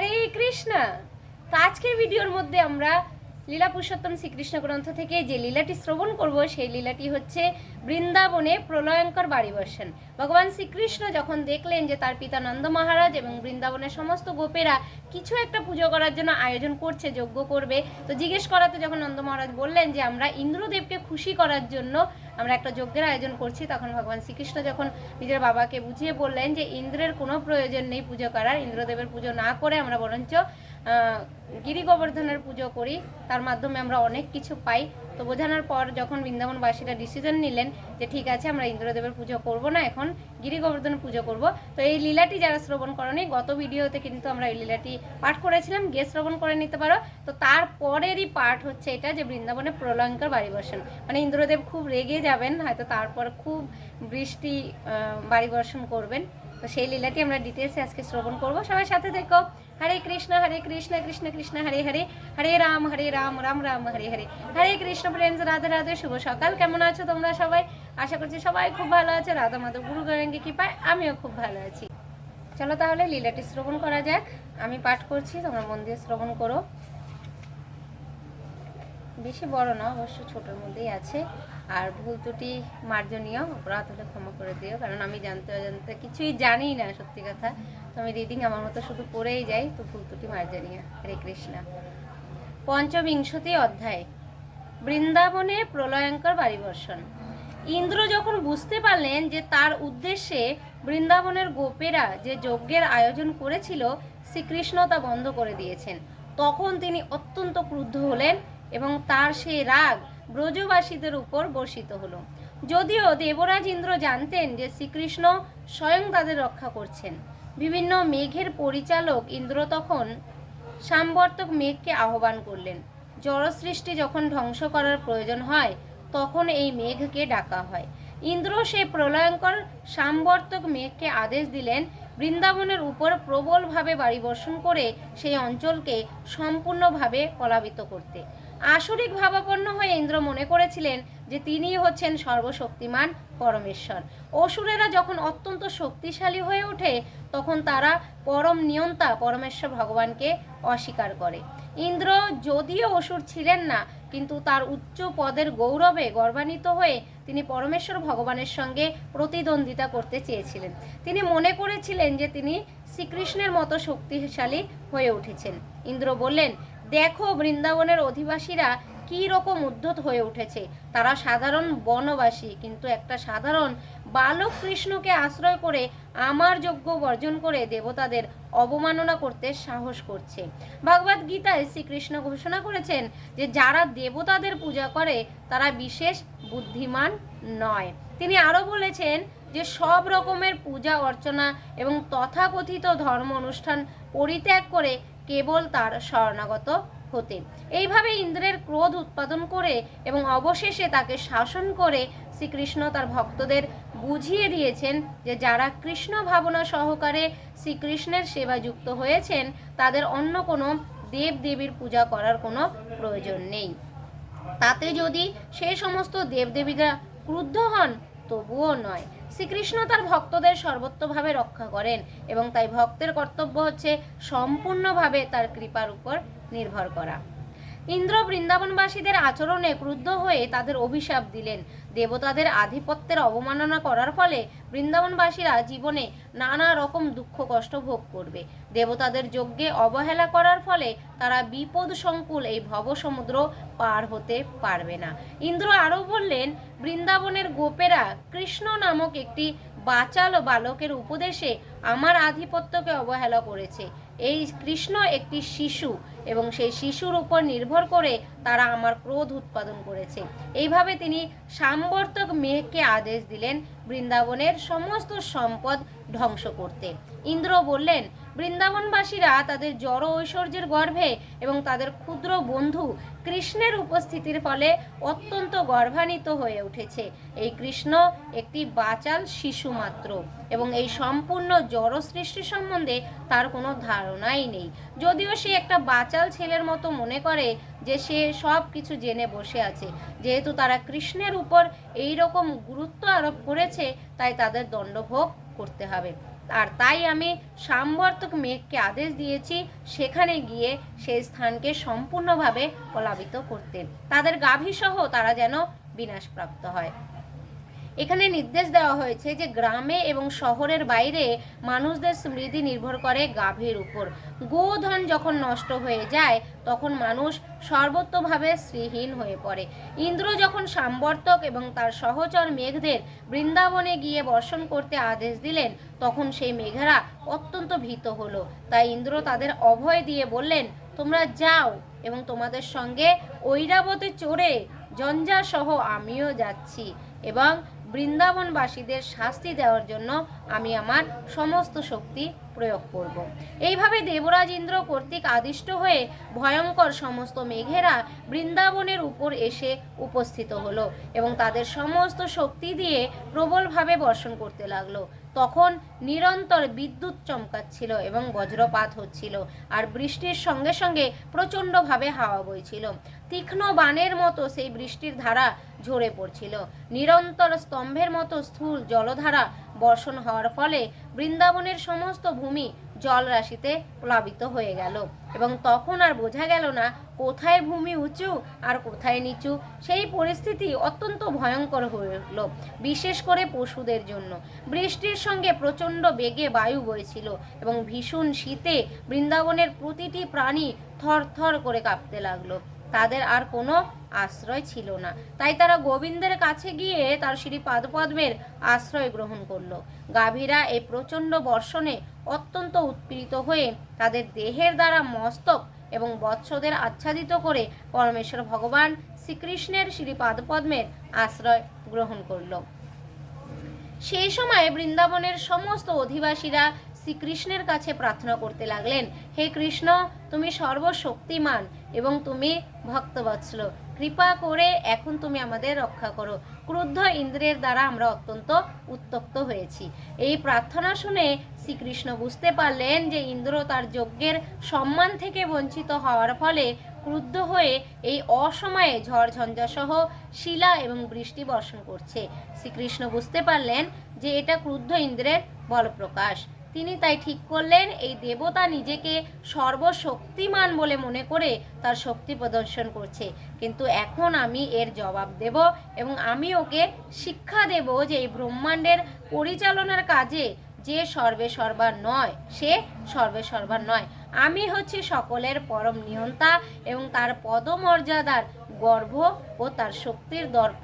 হরে কৃষ্ণ। তো আজকের ভিডিওর মধ্যে আমরা লীলা পুরুষোত্তম শ্রীকৃষ্ণ গ্রন্থ থেকে যে লীলাটি শ্রবণ করব, সেই লীলাটি হচ্ছে বৃন্দাবনে প্রলয়ঙ্কর বাড়ি বসেন ভগবান শ্রীকৃষ্ণ যখন দেখলেন যে তার পিতা নন্দ মহারাজ এবং বৃন্দাবনের সমস্ত গোপেরা কিছু একটা পুজো করার জন্য আয়োজন করছে, যজ্ঞ করবে, তো জিজ্ঞেস করাতে যখন নন্দ মহারাজ বললেন যে আমরা ইন্দ্রদেবকে খুশি করার জন্য আমরা একটা যজ্ঞের আয়োজন করছি, তখন ভগবান শ্রীকৃষ্ণ যখন নিজের বাবাকে বুঝিয়ে বললেন যে ইন্দ্রের কোনো প্রয়োজন নেই পুজো করার, ইন্দ্রদেবের পুজো না করে আমরা বরঞ্চ গিরি গোবর্ধনের পুজো করি, তার মাধ্যমে আমরা অনেক কিছু পাই। তো বোঝানোর পর যখন বৃন্দাবনবাসীরা ডিসিশন নিলেন যে ঠিক আছে, আমরা ইন্দ্রদেবের পুজো করব না, এখন গিরি গোবর্ধন পুজো করব। তো এই লীলাটি যারা শ্রবণ করেনি, গত ভিডিওতে কিন্তু আমরা এই লীলাটি পাঠ করেছিলাম গে শ্রবণ করে নিতে পারো। তো তারপরেরই পাঠ হচ্ছে এটা যে বৃন্দাবনে প্রলয়ঙ্কর বাড়ি বর্ষণ মানে ইন্দ্রদেব খুব রেগে যাবেন, হয়তো তারপর খুব বৃষ্টি বাড়ি বর্ষণ করবেন। তো সেই লীলাটি আমরা ডিটেলসে আজকে শ্রবণ করব। সবাই সাথে দেখো হরে কৃষ্ণ হরে কৃষ্ণ কৃষ্ণ কৃষ্ণ হরে হরে হরে রাম হরে রাম রাম রাম হরে হরে হরে কৃষ্ণ ফ্রেন্ডস রাধে রাধে, শুভ সকাল। কেমন আছো তোমরা সবাই? আশা করছি সবাই খুব ভালো আছে। রাধা মাধব গুরু গৌরাঙ্গি কৃপায় আমিও খুব ভালো আছি। চলো তাহলে লীলাটি শ্রবণ করা যাক। আমি পাঠ করছি, তোমরা মন দিয়ে শ্রবণ করো। বেশি বড় না, অবশ্য ছোটোর মধ্যেই আছে। আর ভুল ত্রুটি মার্জনীয়, অপরাধ হলে ক্ষমা করে দিও, কারণ আমি জানতে জানতে কিছুই জানি না, সত্যি কথা। তো আমি রিডিং আমার মতো শুধু পড়েই যাই, তো ভুল ত্রুটি মার্জনীয়। হরে কৃষ্ণা। পঞ্চবিংশতি অধ্যায়। বৃন্দাবনে প্রলয়ঙ্কর বাড়িবর্ষণ ইন্দ্র যখন বুঝতে পারলেন যে তার উদ্দেশ্যে বৃন্দাবনের গোপেরা যে যজ্ঞের আয়োজন করেছিল, শ্রীকৃষ্ণ তা বন্ধ করে দিয়েছেন। তখন তিনি অত্যন্ত ক্রুদ্ধ হলেন এবং তার সেই রাগ ব্রজবাসীদের উপর বর্ষিত হলো। যদিও দেবরাজ ইন্দ্র জানতেন যে শ্রীকৃষ্ণ স্বয়ং তাদের রক্ষা করছেন। বিভিন্ন মেঘের পরিচালক ইন্দ্র তখন সাম্বর্তক মেঘকে আহ্বান করলেন। জড়সৃষ্টি যখন ধ্বংস করার প্রয়োজন হয়, তখন এই মেঘকে ডাকা হয়। ইন্দ্র সেই প্রলয়ঙ্কর সাম্বর্তক মেঘকে আদেশ দিলেন, বৃন্দাবনের উপর প্রবলভাবে বাড়ি বর্ষণ করে সেই অঞ্চলকে সম্পূর্ণভাবে পলাবিত করতে। আসরিক ভাবাপন্ন হয়ে ইন্দ্র মনে করেছিলেন যে তিনিই হচ্ছেন সর্বশক্তিমান পরমেশ্বর। অসুরেরা যখন অত্যন্ত শক্তিশালী হয়ে ওঠে, তখন তারা পরম নিয়ন্তা পরমেশ্বর ভগবানকে অস্বীকার করে। ইন্দ্র যদিও অসুর ছিলেন না, কিন্তু তার উচ্চ পদের গৌরবে গর্বান্বিত হয়ে তিনি পরমেশ্বর ভগবানের সঙ্গে প্রতিদ্বন্দ্বিতা করতে চেয়েছিলেন। তিনি মনে করেছিলেন যে তিনি শ্রীকৃষ্ণের মতো শক্তিশালী হয়ে উঠেছেন। ইন্দ্র বললেন দেখো বৃন্দাবনের অধিবাসীরা কী রকম উদ্ধত হয়ে উঠেছে। তারা সাধারণ বনবাসী, কিন্তু একটা সাধারণ বালক কৃষ্ণকে আশ্রয় করে আমার যোগ্য বর্জন করে দেবতাদের অবমাননা করতে সাহস করছে। ভগবদ গীতায় শ্রীকৃষ্ণ ঘোষণা করেছেন যে, যারা দেবতাদের পূজা করে, তারা বিশেষ বুদ্ধিমান নয়। তিনি আরও বলেছেন যে, সব রকমের পূজা অর্চনা এবং তথাকথিত ধর্ম অনুষ্ঠান পরিত্যাগ করে কেবল তার শরণাগত হতে। এইভাবে ইন্দ্রের ক্রোধ উৎপাদন করে এবং অবশেষে তাকে শাসন করে শ্রীকৃষ্ণ তার ভক্তদের বুঝিয়ে দিয়েছেন যে যারা কৃষ্ণ ভাবনা সহকারে শ্রীকৃষ্ণের সেবা যুক্ত হয়েছেন, তাদের অন্য কোনো দেব দেবীর পূজা করার কোনো প্রয়োজন নেই। তাতে যদি সে সমস্ত দেবদেবীরা ক্রুদ্ধ হন, তবুও নয়। শ্রীকৃষ্ণ তার ভক্তদের সর্বত্রভাবে রক্ষা করেন এবং তাই ভক্তের কর্তব্য হচ্ছে সম্পূর্ণভাবে তার কৃপার উপর নির্ভর করা। ইন্দ্র বৃন্দাবনবাসীদের আচরণে ক্রুদ্ধ হয়ে তাদের অভিশাপ দিলেন। দেবতাদের আধিপত্যের অবমাননা করার ফলে বৃন্দাবনবাসীরা জীবনে নানা রকম দুঃখ কষ্ট ভোগ করবে। দেবতাদের যজ্ঞে অবহেলা করার ফলে তারা বিপদ সংকুল এই ভবসমুদ্র পার হতে পারবে না। ইন্দ্র আরও বললেন, বৃন্দাবনের গোপেরা কৃষ্ণ নামক একটি বাচাল বালকের উপদেশে আমার আধিপত্যকে অবহেলা করেছে। এই কৃষ্ণ একটি শিশু এবং সেই শিশুর উপর নির্ভর করে তারা আমার ক্রোধ উৎপাদন করেছে। এইভাবে তিনি সামবর্তক মেঘকে আদেশ দিলেন। বৃন্দাবনের সমস্ত সম্পদ ধ্বংস করতে। ইন্দ্র বললেন, বৃন্দাবনবাসীরা তাদের জড় ঐশ্বর্যের গর্ভে এবং তাদের ক্ষুদ্র বন্ধু কৃষ্ণের উপস্থিতির ফলে অত্যন্ত গর্ভান্বিত হয়ে উঠেছে। এই কৃষ্ণ একটি বাচাল শিশু মাত্র এবং এই সম্পূর্ণ জড় সৃষ্টি সম্বন্ধে তার কোনো ধারণাই নেই। যদিও সে একটা বাচাল ছেলের মতো মনে করে যে সে সব কিছু জেনে বসে আছে, যেহেতু তারা কৃষ্ণের উপর এই রকম গুরুত্ব আরোপ করেছে, তাই তাদের দণ্ডভোগ করতে হবে। আর তাই আমি সামবর্তক মেঘকে আদেশ দিয়েছি সেখানে গিয়ে সেই স্থানকে সম্পূর্ণভাবে পলাবিত করতে। তাদের গাভীসহ তারা যেন বিনাশপ্রাপ্ত হয়। এখানে নির্দেশ দেওয়া হয়েছে যে গ্রামে এবং শহরের বাইরে মানুষদের স্মৃতি নির্ভর করে গাভীর উপর। গোধন যখন নষ্ট হয়ে যায়, তখন মানুষ সর্বত্রভাবে শ্রীহীন হয়ে পড়ে। ইন্দ্র যখন সাম্বর্তক এবং তার সহচর মেঘদের বৃন্দাবনে গিয়ে বর্ষণ করতে আদেশ দিলেন, তখন সেই মেঘেরা অত্যন্ত ভীত হলো। তাই ইন্দ্র তাদের অভয় দিয়ে বললেন, তোমরা যাও এবং তোমাদের সঙ্গে ঐরাবতে চড়ে জঞ্জা সহ আমিও যাচ্ছি এবং বৃন্দাবনবাসীদের শাস্তি দেওয়ার জন্য আমি আমার সমস্ত শক্তি প্রয়োগ করব। এইভাবে দেবরাজ ইন্দ্র কর্তৃক আদিষ্ট হয়ে ভয়ঙ্কর সমস্ত মেঘেরা বৃন্দাবনের উপর এসে উপস্থিত হলো এবং তাদের সমস্ত শক্তি দিয়ে প্রবলভাবে বর্ষণ করতে লাগল তখন নিরন্তর বিদ্যুৎ চমকাচ্ছিল এবং বজ্রপাত হচ্ছিল আর বৃষ্টির সঙ্গে সঙ্গে প্রচণ্ডভাবে হাওয়া বইছিল তীক্ষ্ণ বাণের মতো সেই বৃষ্টির ধারা ঝরে পড়ছিল। নিরন্তর স্তম্ভের মতো স্থূল জলধারা বর্ষণ হওয়ার ফলে বৃন্দাবনের সমস্ত ভূমি জলরাশিতে প্লাবিত হয়ে গেল। এবং তখন আর বোঝা গেল না কোথায় ভূমি উঁচু আর কোথায় নিচু। সেই পরিস্থিতি অত্যন্ত ভয়ঙ্কর হয়ে উঠল, বিশেষ করে পশুদের জন্য। বৃষ্টির সঙ্গে প্রচণ্ড বেগে বায়ু বইছিল এবং ভীষণ শীতে বৃন্দাবনের প্রতিটি প্রাণী থর থর করে কাঁপতে লাগল। তাদের আর কোনো আশ্রয় ছিল না। তাই তারা গোবিন্দের কাছে গিয়ে তার শ্রী পাদপদ্মের আশ্রয় গ্রহণ করল। গাভীরা এই প্রচণ্ড বর্ষণে অত্যন্ত উৎপীড়িত হয়ে তাদের দেহের দ্বারা মস্তক এবং বৎসদের আচ্ছাদিত করে পরমেশ্বর ভগবান শ্রীকৃষ্ণের শ্রী পাদপদ্মের আশ্রয় গ্রহণ করল। সেই সময় বৃন্দাবনের সমস্ত অধিবাসীরা শ্রীকৃষ্ণের কাছে প্রার্থনা করতে লাগলেন, হে কৃষ্ণ তুমি সর্বশক্তিমান এবং তুমি ভক্তবৎসল। কৃপা করে এখন তুমি আমাদের রক্ষা করো। ক্রুদ্ধ ইন্দ্রের দ্বারা আমরা অত্যন্ত উত্তক্ত হয়েছি। এই প্রার্থনা শুনে শ্রীকৃষ্ণ বুঝতে পারলেন যে ইন্দ্র তার যজ্ঞের সম্মান থেকে বঞ্চিত হওয়ার ফলে ক্রুদ্ধ হয়ে এই অসময়ে ঝড় ঝঞ্ঝা সহ শিলা এবং বৃষ্টি বর্ষণ করছে। শ্রীকৃষ্ণ বুঝতে পারলেন যে এটা ক্রুদ্ধ ইন্দ্রের বলপ্রকাশ। তিনি তাই ঠিক করলেন, এই দেবতা নিজেকে সর্বশক্তিমান বলে মনে করে তার শক্তি প্রদর্শন করছে। কিন্তু এখন আমি এর জবাব দেব এবং আমি ওকে শিক্ষা দেব যে এই ব্রহ্মাণ্ডের পরিচালনার কাজে যে সর্বে সর্বা নয়, সে সর্বে সর্বা নয়। আমি হচ্ছি সকলের পরম নিয়ন্তা এবং তার পদমর্যাদার গর্ভ ও তার শক্তির দর্প।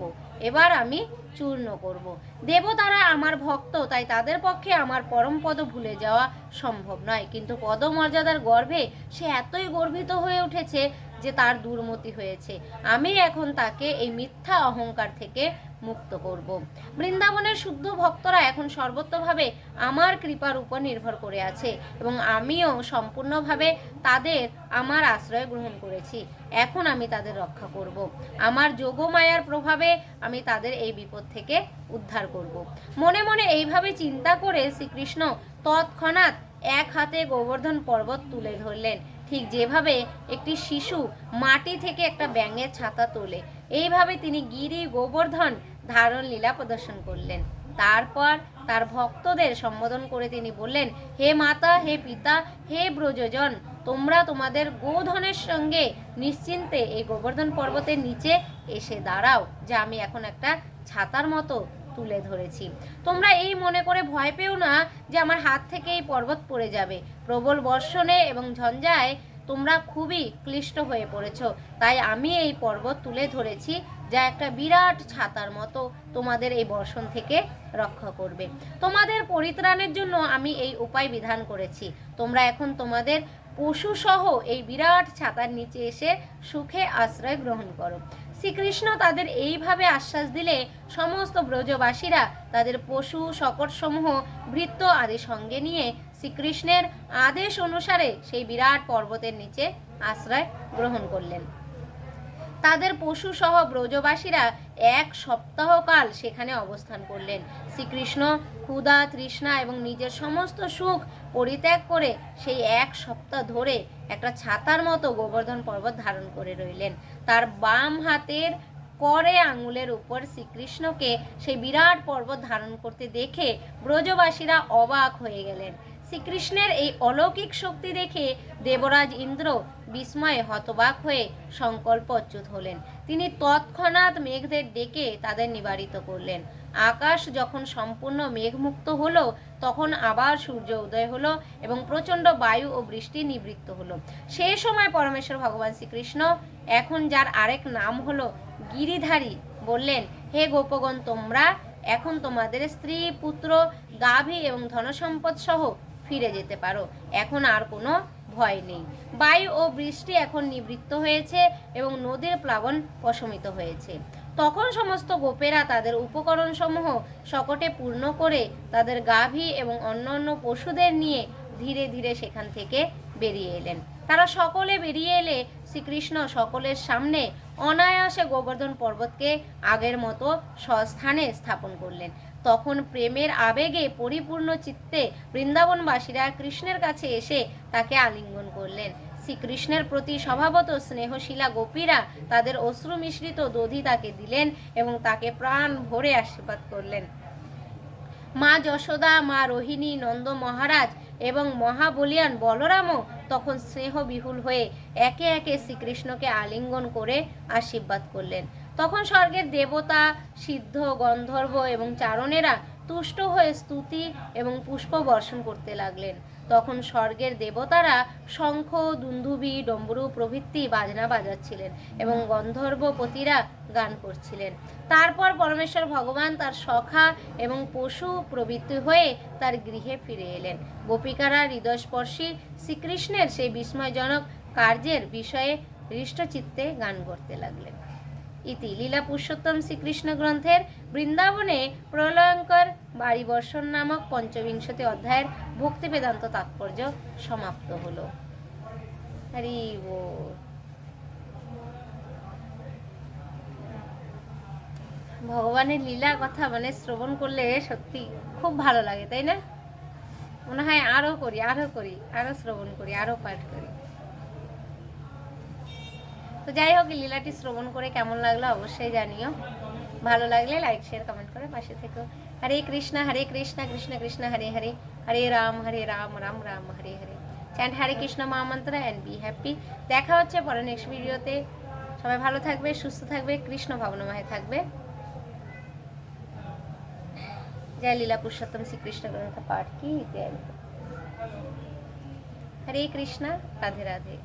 এবার আমি চূর্ণ করব। দেবতারা আমার ভক্ত, তাই তাদের পক্ষে আমার পরম পদ ভুলে যাওয়া সম্ভব নয়। কিন্তু পদমর্যাদার গর্ভে সে এতই গর্বিত হয়ে উঠেছে যে তার দুর্মতি হয়েছে। আমি এখন তাকে এই মিথ্যা অহংকার থেকে মুক্ত করব। বৃন্দাবনের শুদ্ধ ভক্তরা এখন সর্বত্রভাবে আমার কৃপার উপর নির্ভর করে আছে এবং আমিও সম্পূর্ণভাবে তাদের আমার আশ্রয় গ্রহণ করেছি। এখন আমি তাদের রক্ষা করব। আমার যোগমায়ার প্রভাবে আমি তাদের এই বিপদ থেকে উদ্ধার করব। মনে মনে এইভাবে চিন্তা করে শ্রীকৃষ্ণ তৎক্ষণাৎ এক হাতে গোবর্ধন পর্বত তুলে ধরলেন। ঠিক যেভাবে একটি শিশু মাটি থেকে একটা ব্যাঙের ছাতা তোলে। এইভাবে তিনি গিরি গোবর্ধন ধারণ লীলা প্রদর্শন করলেন। তারপর তার ভক্তদের সম্বোধন করে তিনি বললেন, হে মাতা, হে পিতা, হে ব্রজজন, তোমরা তোমাদের গোধনের সঙ্গে নিশ্চিন্তে এই গোবর্ধন পর্বতের নিচে এসে দাঁড়াও, যা আমি এখন একটা ছাতার মতো তুলে ধরেছি। তোমরা এই মনে করে ভয় পেও না যে আমার হাত থেকে এই পর্বত পড়ে যাবে। প্রবল বর্ষণে এবং ঝঞ্ঝায় তোমরা খুবই ক্লিষ্ট হয়ে পড়েছ। তাই আমি এই পর্বত তুলে ধরেছি, যা একটা বিরাট ছাতার মতো তোমাদের এই বর্ষণ থেকে রক্ষা করবে। তোমাদের পরিত্রাণের জন্য আমি এই উপায় বিধান করেছি। তোমরা এখন তোমাদের পশু সহ এই বিরাট ছাতার নিচে এসে সুখে আশ্রয় গ্রহণ করো। শ্রীকৃষ্ণ তাদের এইভাবে আশ্বাস দিলে সমস্ত ব্রজবাসীরা তাদের পশু, শকটসমূহ, বৃত্ত আদি সঙ্গে নিয়ে শ্রীকৃষ্ণের আদেশ অনুসারে সেই বিরাট পর্বতের নিচে আশ্রয় গ্রহণ করলেন। তাদের পশু সহ ব্রজবাসীরা এক সপ্তাহকাল সেখানে অবস্থান করলেন। শ্রীকৃষ্ণ, ক্ষুধা, তৃষ্ণা এবং নিজের সমস্ত সুখ পরিত্যাগ করে সেই এক সপ্তাহ ধরে একটা ছাতার মতো গোবর্ধন পর্বত ধারণ করে রইলেন। তার বাম হাতের করে আঙুলের উপর শ্রীকৃষ্ণকে সেই বিরাট পর্বত ধারণ করতে দেখে ব্রজবাসীরা অবাক হয়ে গেলেন। শ্রীকৃষ্ণের এই অলৌকিক শক্তি দেখে দেবরাজ ইন্দ্র বিস্ময়ে হতবাক হয়ে সংকল্প অচ্যুত হলেন। তিনি তৎক্ষণাৎ মেঘদের ডেকে তাদের নিবারিত করলেন। আকাশ যখন সম্পূর্ণ মেঘমুক্ত হলো, তখন আবার সূর্য উদয় হলো এবং প্রচণ্ড বায়ু ও বৃষ্টি নিবৃত্ত হলো। সেই সময় পরমেশ্বর ভগবান শ্রীকৃষ্ণ এখন যার আরেক নাম হলো গিরিধারী বললেন, হে গোপগণ, তোমরা এখন তোমাদের স্ত্রী, পুত্র, গাভী এবং ধনসম্পদ সহ ফিরে যেতে পারো। এখন আর কোনো ভয় নেই। বায়ু ও বৃষ্টি এখন নিবৃত্ত হয়েছে এবং নদীর প্লাবন প্রশমিত হয়েছে। তখন সমস্ত গোপেরা তাদের উপকরণ সমূহ শকটে পূর্ণ করে তাদের গাভী এবং অন্যান্য পশুদের নিয়ে ধীরে ধীরে সেখান থেকে বেরিয়ে এলেন। তারা সকলে বেরিয়ে এলে শ্রীকৃষ্ণ সকলের সামনে অনায়াসে গোবর্ধন পর্বতকে আগের মতো স্বস্থানে স্থাপন করলেন। তখন প্রেমের আবেগে পরিপূর্ণ চিত্তে বৃন্দাবনবাসীরা কৃষ্ণের কাছে এসে তাকে আলিঙ্গন করলেন। শ্রীকৃষ্ণের প্রতি স্বভাবত স্নেহশীলা গোপীরা তাদের অশ্রু মিশ্রিত দধি তাকে দিলেন এবং তাকে প্রাণ ভরে আশীর্বাদ করলেন। মা যশোদা, মা রোহিণী, নন্দ মহারাজ এবং মহাবলিয়ান বলরামও তখন স্নেহ বিহুল হয়ে একে একে শ্রীকৃষ্ণকে আলিঙ্গন করে আশীর্বাদ করলেন। তখন স্বর্গের দেবতা, সিদ্ধ, গন্ধর্ব এবং চারণেরা তুষ্ট হয়ে স্তুতি এবং পুষ্প বর্ষণ করতে লাগলেন। তখন স্বর্গের দেবতারা শঙ্খ, দুন্দুবি, ডম্বরু প্রভৃতি বাজনা বাজাচ্ছিলেন এবং গন্ধর্বপতিরা গান করছিলেন। তারপর পরমেশ্বর ভগবান তার সখা এবং পশু প্রবৃত্তি হয়ে তার গৃহে ফিরে এলেন। গোপিকারা হৃদয়স্পর্শী শ্রীকৃষ্ণের সেই বিস্ময়জনক কার্যের বিষয়ে হৃষ্টচিত্তে গান করতে লাগলেন। ইতি। লীলা পুরুষোত্তম শ্রীকৃষ্ণ গ্রন্থের বৃন্দাবনে প্রলয়ঙ্কর বাড়ি বর্ষণ নামক পঞ্চবিংশতি অধ্যায়ের ভক্তি বেদান্ত তাৎপর্য সমাপ্ত হলো। হরি বল। ভগবানের লীলা কথা মানে শ্রবণ করলে সত্যি খুব ভালো লাগে, তাই না? মনে হয় আরও করি আরও করি, আরও শ্রবণ করি, আরও পাঠ করি। তো যাই হোক, লীলাটি শ্রবণ করে কেমন লাগল অবশ্যই জানিও। ভালো লাগলে লাইক শেয়ার কমেন্ট করে পাশে থেকো। হরে কৃষ্ণ হরে কৃষ্ণ কৃষ্ণ কৃষ্ণ, হরে হরে। হরে রাম হরে রাম রাম রাম, হরে হরে। চ্যান্ড হরে কৃষ্ণ মহামন্ত্র অ্যান্ড বি হ্যাপি দেখা হচ্ছে পরে নেক্সট ভিডিওতে সবাই ভালো থাকবে, সুস্থ থাকবে, কৃষ্ণ ভাবনাময় থাকবে। জয় লীলা পুরুষোত্তম শ্রীকৃষ্ণ গ্রন্থ পাঠ কি? জয় হরে কৃষ্ণ, রাধে রাধে।